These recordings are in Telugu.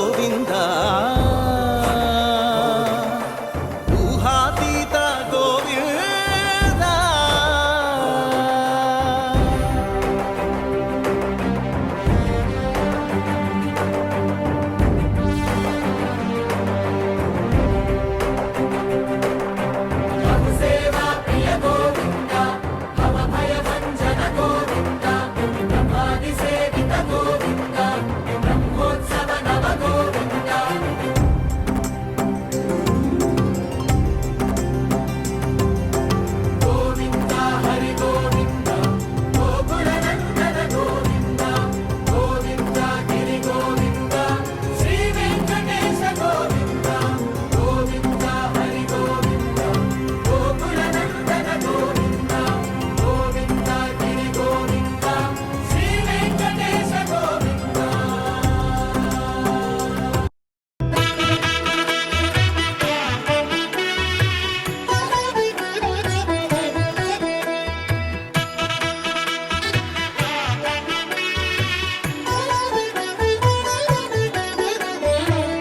Govinda.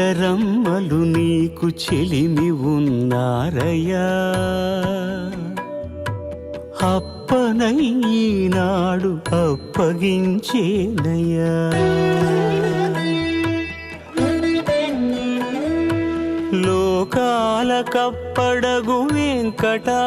ఇద్దరమ్మలు నీకు చెలిమి ఉన్నారయ్యా. అప్పనై ఈనాడు అప్పగించేనయ్యా. లోకాల కప్పడగు వెంకటాద్రీషుడా.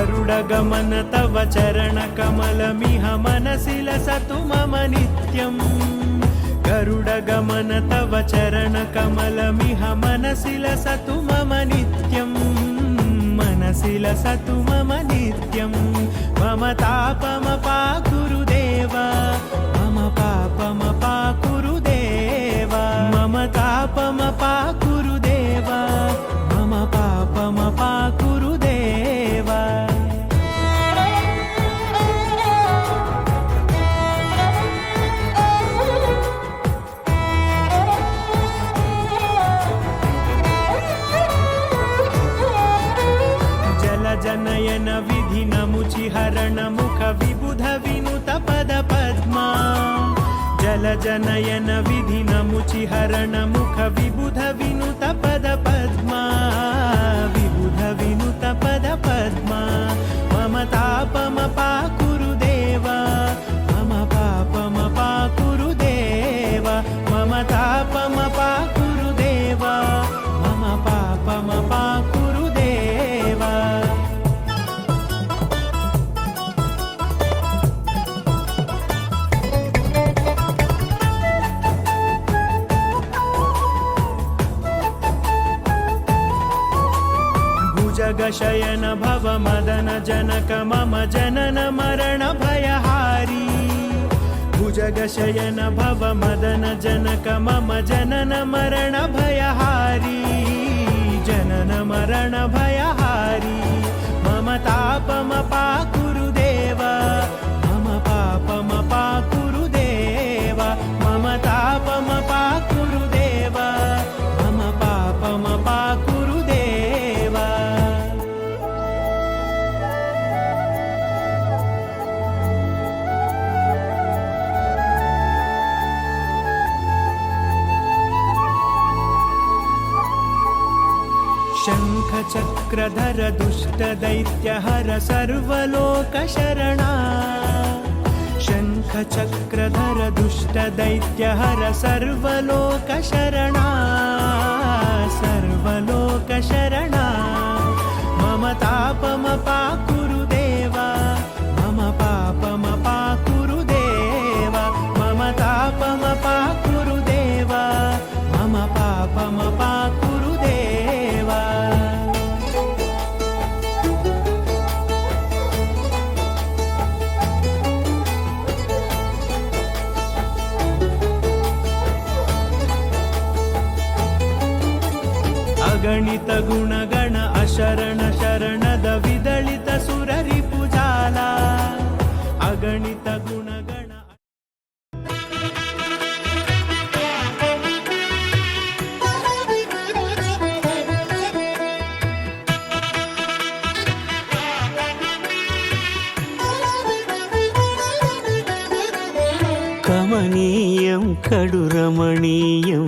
गरुडगमन तव चरणकमलमिह मनसि लसतु मम नित्यम् गरुडगमन तव चरणकमलमिह मनसि लसतु मम नित्यम् मनसि लसतु मम नित्यम् मम तापमपाकुरुदेव मम पापमपाकुरुदेव मम तापमपाकुरुदेव జనయన విధి నముచి హరణ ముఖ విబుధ వినుత పద పద్మా విబుధ వినుత పద పద్మా మమ తాపమ పాకురు దేవా మమ పాపమ పాకురు దేవా మమ తాపమ मम जनन मरण भयहारी भुजगशयन भव मदन जनक मम जनन मरण भयहारी जनन मरण भयहारी शङ्खचक्रधर दुष्टदैत्यहर सर्वलोकशरणा शङ्खचक्रधर दुष्टदैत्यहर सर्वलोकशरणा सर्वलोकशरणा मम तापमपाकुरु ಗುಣಗಣ ಅಶರಣ ಶರಣದ ವಿದಳಿತ ಸುರರಿ ಪೂಜಾಲ ಅಗಣಿತ ಗುಣಗಣ ಕಮನೀಯಂ ಕಡುರಮಣೀಯಂ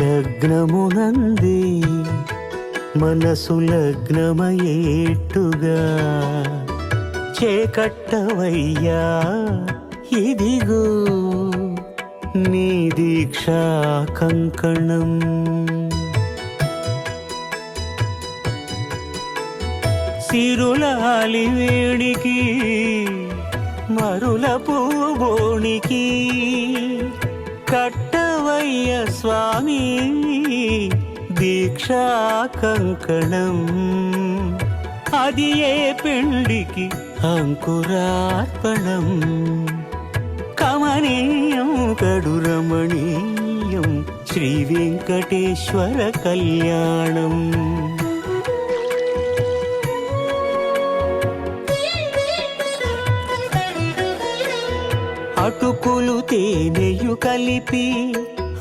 లగ్నమునంది మనసు లగ్నమయేట్టుగా చేకట్టవయ్యా ఇదిగో నీ దీక్షా కంకణం. సిరులాలి వేణికి మరుల పూబోనికి కట్టవయ్య స్వామి దీక్షా కంకణం. అది ఏ పెండికి అంకురార్పణం? కమనీయం కడు రమణీయం శ్రీ వెంకటేశ్వర కళ్యాణం. అటుకులు తేనెయు కలిపి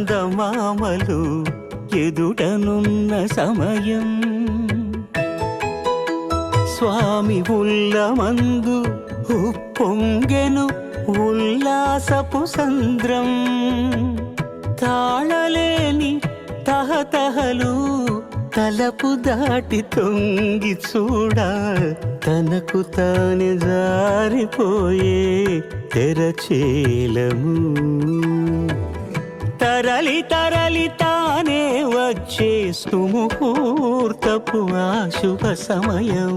చందమామలు ఎదుటనున్న సమయం. స్వామి ఉల్లమందు ఉప్పొంగెను ఉల్లాసపు సంద్రం. తాళలేని తహతహలు తలపు దాటి తొంగి చూడ తనకు తానే జారిపోయే తెరచేలము. తరలి తరలి తానే వచ్చే సుముహూర్తపు ఆ శుభ సమయం.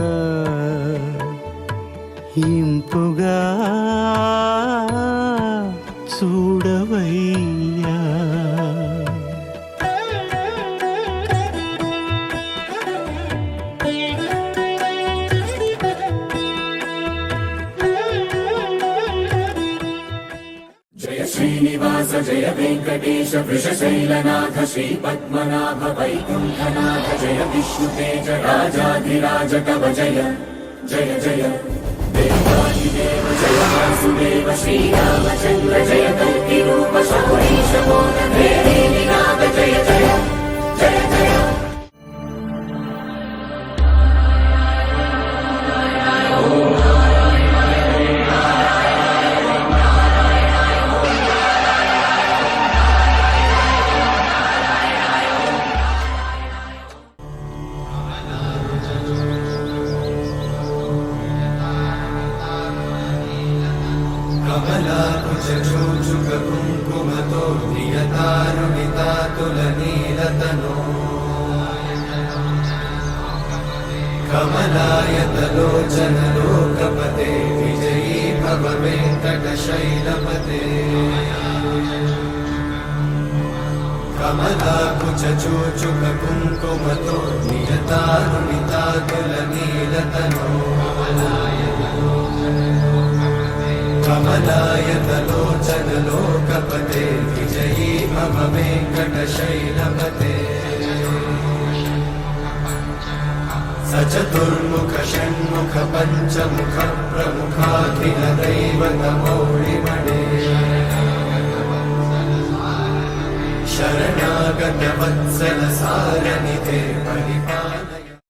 ఇంపుగా చూడవయ్యా జయ శ్రీనివాస జయ వెంకటేశ వృషశైలనాథ శ్రీ పద్మనాభ వైకుంఠనాథ జయ విష్ణుతేజ రాజాధిరాజ కవ జయ జయ జయ దేవాదిదేవ జయ వాసుదేవ శ్రీరామచంద్ర జయ కల్కి రూప శౌరీశ మోద నాగ कमलाकुचूचुककुङ्कुमतो नियतारुणितातुलनीलतनो कमलायतलोचनलोकपते विजयी मम वेङ्कटशैलपते। स चतुर्मुख षण्मुख पञ्चमुख प्रमुखाखिल दैवतमौळिमणे शरणागत वत्सल सारनिते परिपालय